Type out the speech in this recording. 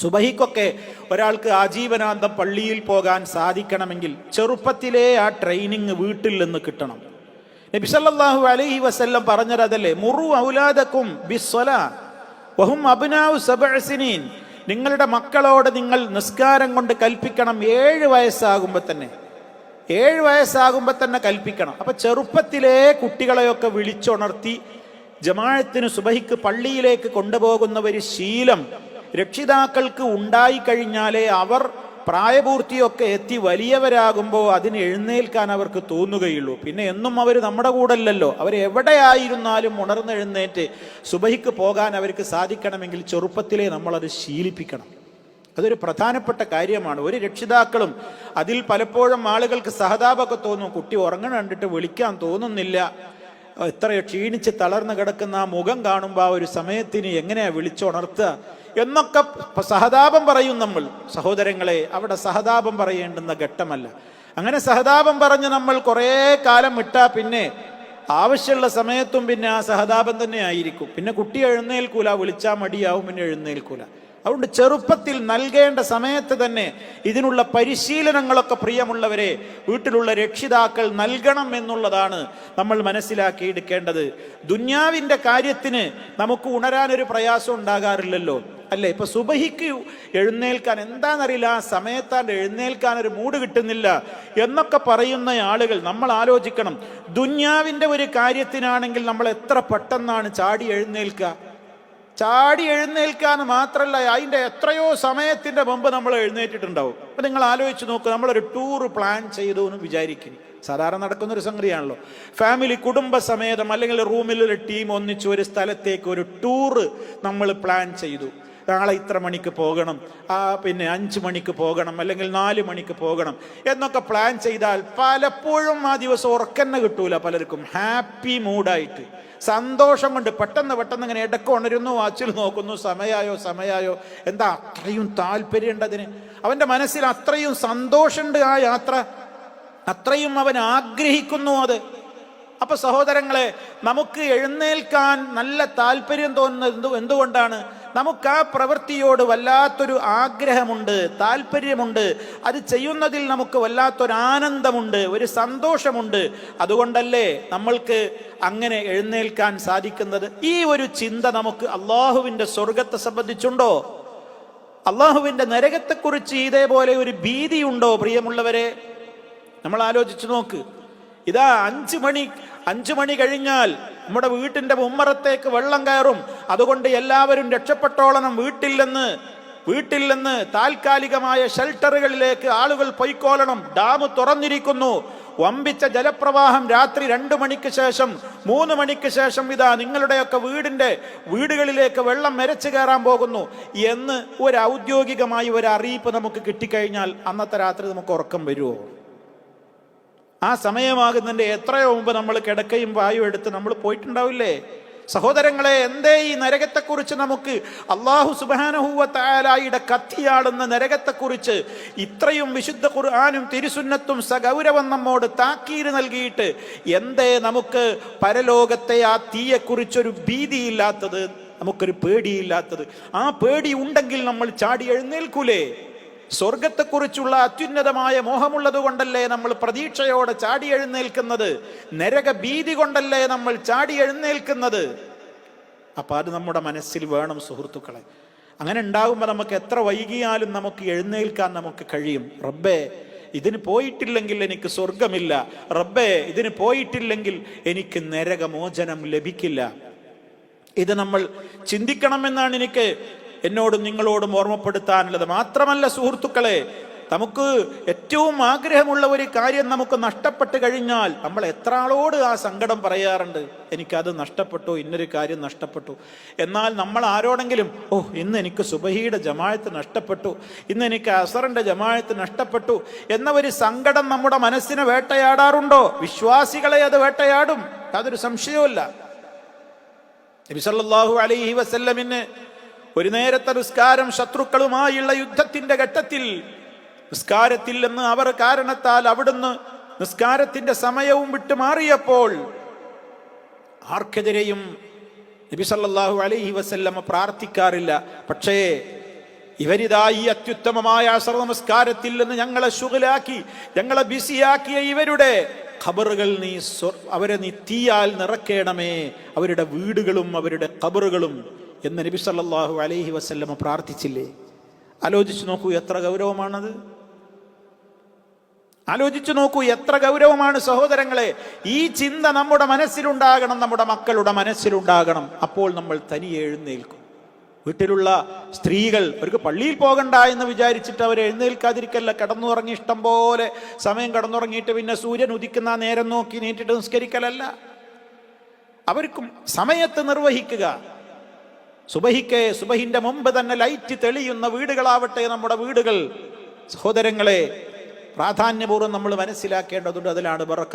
സുബഹിക്കൊക്കെ ഒരാൾക്ക് ആജീവനാന്തം പള്ളിയിൽ പോകാൻ സാധിക്കണമെങ്കിൽ ചെറുപ്പത്തിലേ ആ ട്രെയിനിങ് വീട്ടിൽ നിന്ന് കിട്ടണം. നബിസല്ലാഹു അലൈഹി വസല്ലം പറഞ്ഞത് അതല്ലേ? മുറു ഔലാദക്കും ബിസ്വല വഹും അബ്നാഉ സബഅസിനീൻ നിങ്ങളുടെ മക്കളോട് നിങ്ങൾ നിസ്കാരം കൊണ്ട് കൽപ്പിക്കണം. ഏഴ് വയസ്സാകുമ്പോൾ തന്നെ. ഏഴ് വയസ്സാകുമ്പോൾ തന്നെ കൽപ്പിക്കണം. അപ്പൊ ചെറുപ്പത്തിലേ കുട്ടികളെയൊക്കെ വിളിച്ചുണർത്തി ജമാഴത്തിന് സുബഹിക്ക് പള്ളിയിലേക്ക് കൊണ്ടുപോകുന്ന ഒരു ശീലം രക്ഷിതാക്കൾക്ക് ഉണ്ടായിക്കഴിഞ്ഞാലേ അവർ പ്രായപൂർത്തിയൊക്കെ എത്തി വലിയവരാകുമ്പോൾ അതിന് എഴുന്നേൽക്കാൻ അവർക്ക് തോന്നുകയുള്ളൂ. പിന്നെ എന്നും അവർ നമ്മുടെ കൂടല്ലല്ലോ. അവർ എവിടെയായിരുന്നാലും ഉണർന്നെഴുന്നേറ്റ് സുബഹിക്ക് പോകാൻ അവർക്ക് സാധിക്കണമെങ്കിൽ ചെറുപ്പത്തിലേ നമ്മളത് ശീലിപ്പിക്കണം. അതൊരു പ്രധാനപ്പെട്ട കാര്യമാണ്. ഒരു രക്ഷിതാക്കളും അതിൽ പലപ്പോഴും ആളുകൾക്ക് സഹതാപമൊക്കെ തോന്നും. കുട്ടി ഉറങ്ങണ കണ്ടിട്ട് വിളിക്കാൻ തോന്നുന്നില്ല. എത്ര ക്ഷീണിച്ച് തളർന്നു കിടക്കുന്ന ആ മുഖം കാണുമ്പോൾ ആ ഒരു സമയത്തിന് എങ്ങനെയാണ് വിളിച്ചുണർത്തുക? എന്നൊക്കെ സഹതാപം പറയും നമ്മൾ. സഹോദരങ്ങളെ അവിടെ സഹതാപം പറയേണ്ടുന്ന ഘട്ടമല്ല. അങ്ങനെ സഹതാപം പറഞ്ഞ് നമ്മൾ കുറേ കാലം ഇട്ടാ പിന്നെ ആവശ്യമുള്ള സമയത്തും പിന്നെ ആ സഹതാപം തന്നെ ആയിരിക്കും. പിന്നെ കുട്ടി എഴുന്നേൽക്കൂല വിളിച്ചാൽ മടിയാവും പിന്നെ എഴുന്നേൽക്കൂല. അതുകൊണ്ട് ചെറുപ്പത്തിൽ നൽകേണ്ട സമയത്ത് തന്നെ ഇതിനുള്ള പരിശീലനങ്ങളൊക്കെ പ്രിയമുള്ളവരെ വീട്ടിലുള്ള രക്ഷിതാക്കൾ നൽകണം എന്നുള്ളതാണ് നമ്മൾ മനസ്സിലാക്കിയെടുക്കേണ്ടത് ദുന്യാവിന്റെ കാര്യത്തിന് നമുക്ക് ഉണരാനൊരു പ്രയാസം ഉണ്ടാകാറില്ലല്ലോ. അല്ലേ? ഇപ്പൊ സുബഹിക്ക് എഴുന്നേൽക്കാൻ എന്താണെന്നറിയില്ല. ആ സമയത്താണ്ട് എഴുന്നേൽക്കാൻ ഒരു മൂട് കിട്ടുന്നില്ല എന്നൊക്കെ പറയുന്ന ആളുകൾ നമ്മൾ ആലോചിക്കണം. ദുന്യാവിന്റെ ഒരു കാര്യത്തിനാണെങ്കിൽ നമ്മൾ എത്ര പെട്ടെന്നാണ് ചാടി എഴുന്നേൽക്കുക? ചാടി എഴുന്നേൽക്കാൻ മാത്രമല്ല അതിന്റെ എത്രയോ സമയത്തിന്റെ മുമ്പ് നമ്മൾ എഴുന്നേറ്റിട്ടുണ്ടാവും. അപ്പം നിങ്ങൾ ആലോചിച്ച് നോക്കുക നമ്മളൊരു ടൂർ പ്ലാൻ ചെയ്തു എന്ന് വിചാരിക്കുന്നു സാധാരണ നടക്കുന്ന ഒരു സംഗതിയാണല്ലോ. ഫാമിലി കുടുംബസമേതം അല്ലെങ്കിൽ റൂമിലൊരു ടീം ഒന്നിച്ച് ഒരു സ്ഥലത്തേക്ക് ഒരു ടൂറ് നമ്മൾ പ്ലാൻ ചെയ്തു. നാളെ ഇത്ര മണിക്ക് പോകണം. ആ പിന്നെ അഞ്ച് മണിക്ക് പോകണം അല്ലെങ്കിൽ നാല് മണിക്ക് പോകണം എന്നൊക്കെ പ്ലാൻ ചെയ്താൽ പലപ്പോഴും ആ ദിവസം ഉറക്കന്നെ കിട്ടൂല പലർക്കും. ഹാപ്പി മൂഡായിട്ട് സന്തോഷം കൊണ്ട് പെട്ടെന്ന് പെട്ടെന്ന് ഇങ്ങനെ ഇടയ്ക്ക് ഉണരുന്നു വാച്ചിൽ നോക്കുന്നു സമയായോ സമയായോ. എന്താ അത്രയും താല്പര്യമുണ്ട് അതിന് അവന്റെ മനസ്സിൽ അത്രയും സന്തോഷമുണ്ട് ആ യാത്ര. അത്രയും അവൻ ആഗ്രഹിക്കുന്നു അത്. അപ്പൊ സഹോദരങ്ങളെ നമുക്ക് എഴുന്നേൽക്കാൻ നല്ല താല്പര്യം തോന്നുന്നത് എന്തുകൊണ്ടാണ്? നമുക്ക് ആ പ്രവൃത്തിയോട് വല്ലാത്തൊരു ആഗ്രഹമുണ്ട് താല്പര്യമുണ്ട്. അത് ചെയ്യുന്നതിൽ നമുക്ക് വല്ലാത്തൊരു ആനന്ദമുണ്ട് ഒരു സന്തോഷമുണ്ട്. അതുകൊണ്ടല്ലേ നമ്മൾക്ക് അങ്ങനെ എഴുന്നേൽക്കാൻ സാധിക്കുന്നത്? ഈ ഒരു ചിന്ത നമുക്ക് അള്ളാഹുവിന്റെ സ്വർഗത്തെ സംബന്ധിച്ചുണ്ടോ? അള്ളാഹുവിന്റെ നരകത്തെക്കുറിച്ച് ഇതേപോലെ ഒരു ഭീതിയുണ്ടോ പ്രിയമുള്ളവരെ? നമ്മൾ ആലോചിച്ചു നോക്ക്. ഇതാ അഞ്ചു മണി അഞ്ചു മണി കഴിഞ്ഞാൽ നമ്മുടെ വീട്ടിന്റെ ഉമ്മറത്തേക്ക് വെള്ളം കയറും. അതുകൊണ്ട് എല്ലാവരും രക്ഷപ്പെട്ടോളണം. വീട്ടിൽ നിന്ന് വീട്ടിൽ നിന്ന് താൽക്കാലികമായ ഷെൽട്ടറുകളിലേക്ക് ആളുകൾ പൊയ്ക്കോളണം. ഡാം തുറന്നിരിക്കുന്നു. വമ്പിച്ച ജലപ്രവാഹം രാത്രി രണ്ടു മണിക്ക് ശേഷം മൂന്ന് മണിക്ക് ശേഷം ഇതാ നിങ്ങളുടെയൊക്കെ വീടിന്റെ വീടുകളിലേക്ക് വെള്ളം മെരച്ചു കയറാൻ പോകുന്നു. എന്ന് ഒരു ഔദ്യോഗികമായി ഒരു അറിയിപ്പ് നമുക്ക് കിട്ടിക്കഴിഞ്ഞാൽ അന്നത്തെ രാത്രി നമുക്ക് ഉറക്കം വരുമോ? ആ സമയമാകുന്നതിന്റെ എത്രയോ മുമ്പ് നമ്മൾ കിടക്കയും വായു എടുത്ത് നമ്മൾ പോയിട്ടുണ്ടാവില്ലേ? സഹോദരങ്ങളെ എന്തേ ഈ നരകത്തെക്കുറിച്ച് നമുക്ക്? അള്ളാഹു സുബാനഹൂവത്തായാലായിയുടെ കത്തിയാടുന്ന നരകത്തെക്കുറിച്ച് ഇത്രയും വിശുദ്ധ ഖുർആാനും തിരുസുന്നത്തും സഗൗരവം നമ്മോട് താക്കീര് നൽകിയിട്ട് എന്തേ നമുക്ക് പരലോകത്തെ ആ തീയെക്കുറിച്ചൊരു ഭീതിയില്ലാത്തത് നമുക്കൊരു പേടിയില്ലാത്തത്? ആ പേടി ഉണ്ടെങ്കിൽ നമ്മൾ ചാടി എഴുന്നേൽക്കൂലേ? സ്വർഗത്തെക്കുറിച്ചുള്ള അത്യുന്നതമായ മോഹമുള്ളത് കൊണ്ടല്ലേ നമ്മൾ പ്രതീക്ഷയോടെ ചാടി എഴുന്നേൽക്കുന്നത്? നരക ഭീതി കൊണ്ടല്ലേ നമ്മൾ ചാടി എഴുന്നേൽക്കുന്നത്? അപ്പൊ അത് നമ്മുടെ മനസ്സിൽ വേണം സുഹൃത്തുക്കളെ. അങ്ങനെ ഉണ്ടാകുമ്പോൾ നമുക്ക് എത്ര വൈകിയാലും നമുക്ക് എഴുന്നേൽക്കാൻ നമുക്ക് കഴിയും. റബ്ബേ ഇതിന് പോയിട്ടില്ലെങ്കിൽ എനിക്ക് സ്വർഗമില്ല റബ്ബേ ഇതിന് പോയിട്ടില്ലെങ്കിൽ എനിക്ക് നരകമോചനം ലഭിക്കില്ല. ഇത് നമ്മൾ ചിന്തിക്കണമെന്നാണ് എനിക്ക് എന്നോടും നിങ്ങളോടും ഓർമ്മപ്പെടുത്താനുള്ളത് മാത്രമല്ല സുഹൃത്തുക്കളെ നമുക്ക് ഏറ്റവും ആഗ്രഹമുള്ള ഒരു കാര്യം നമുക്ക് നഷ്ടപ്പെട്ട് കഴിഞ്ഞാൽ നമ്മൾ എത്ര ആളോട് ആ സങ്കടം പറയാറുണ്ട്? എനിക്കത് നഷ്ടപ്പെട്ടു ഇന്നൊരു കാര്യം നഷ്ടപ്പെട്ടു. എന്നാൽ നമ്മൾ ആരോടെങ്കിലും ഓ ഇന്ന് എനിക്ക് സുബഹിയുടെ ജമായത്ത് നഷ്ടപ്പെട്ടു ഇന്ന് എനിക്ക് അസറിന്റെ ജമായത്ത് നഷ്ടപ്പെട്ടു എന്ന ഒരു സങ്കടം നമ്മുടെ മനസ്സിനെ വേട്ടയാടാറുണ്ടോ? വിശ്വാസികളെ അത് വേട്ടയാടും. അതൊരു സംശയവുമില്ല. നബി സല്ലല്ലാഹു അലൈഹി വസല്ലമിന് ഒരു നേരത്തെ നിസ്കാരം ശത്രുക്കളുമായുള്ള യുദ്ധത്തിന്റെ ഘട്ടത്തിൽ നിസ്കാരത്തിൽ നിന്ന് അവർ കാരണത്താൽ അവിടുന്ന് നിസ്കാരത്തിന്റെ സമയവും വിട്ടു മാറിയപ്പോൾ ആർക്കെതിരെയും നബി സല്ലല്ലാഹു അലൈഹി വസല്ലമ പ്രാർത്ഥിക്കാറില്ല. പക്ഷേ ഇവരിതാ ഈ അത്യുത്തമമായ അസർ നമസ്കാരത്തിൽ നിന്ന് ഞങ്ങളെ ശുഗലാക്കി ഞങ്ങളെ ബിസിയാക്കിയ ഇവരുടെ ഖബറുകൾ നീ അവരെ നീ തീയാൽ നിറക്കേണമേ. അവരുടെ വീടുകളും അവരുടെ ഖബറുകളും എന്ന് നബി സല്ലാഹു അലൈഹി വസല്ലമ പ്രാർത്ഥിച്ചില്ലേ? ആലോചിച്ചു നോക്കൂ എത്ര ഗൗരവമാണത്. ആലോചിച്ചു നോക്കൂ എത്ര ഗൗരവമാണ് സഹോദരങ്ങളെ. ഈ ചിന്ത നമ്മുടെ മനസ്സിലുണ്ടാകണം നമ്മുടെ മക്കളുടെ മനസ്സിലുണ്ടാകണം. അപ്പോൾ നമ്മൾ തനിയെ എഴുന്നേൽക്കും. വീട്ടിലുള്ള സ്ത്രീകൾ അവർക്ക് പള്ളിയിൽ പോകണ്ട എന്ന് വിചാരിച്ചിട്ട് അവർ എഴുന്നേൽക്കാതിരിക്കല്ല. കടന്നുറങ്ങി ഇഷ്ടം പോലെ സമയം കടന്നുറങ്ങിയിട്ട് പിന്നെ സൂര്യൻ ഉദിക്കുന്ന നേരം നോക്കി നീട്ടിട്ട് നിസ്കരിക്കലല്ല. അവർക്കും സമയത്ത് നിർവഹിക്കുക. സുബഹിക്ക് സുബഹിന്റെ മുമ്പ് തന്നെ ലൈറ്റ് തെളിയുന്ന വീടുകളാവട്ടെ നമ്മുടെ വീടുകൾ. സഹോദരങ്ങളെ പ്രാധാന്യപൂർവം നമ്മൾ മനസ്സിലാക്കേണ്ടതുണ്ട്. അതിലാണ് ബറക്കത്ത്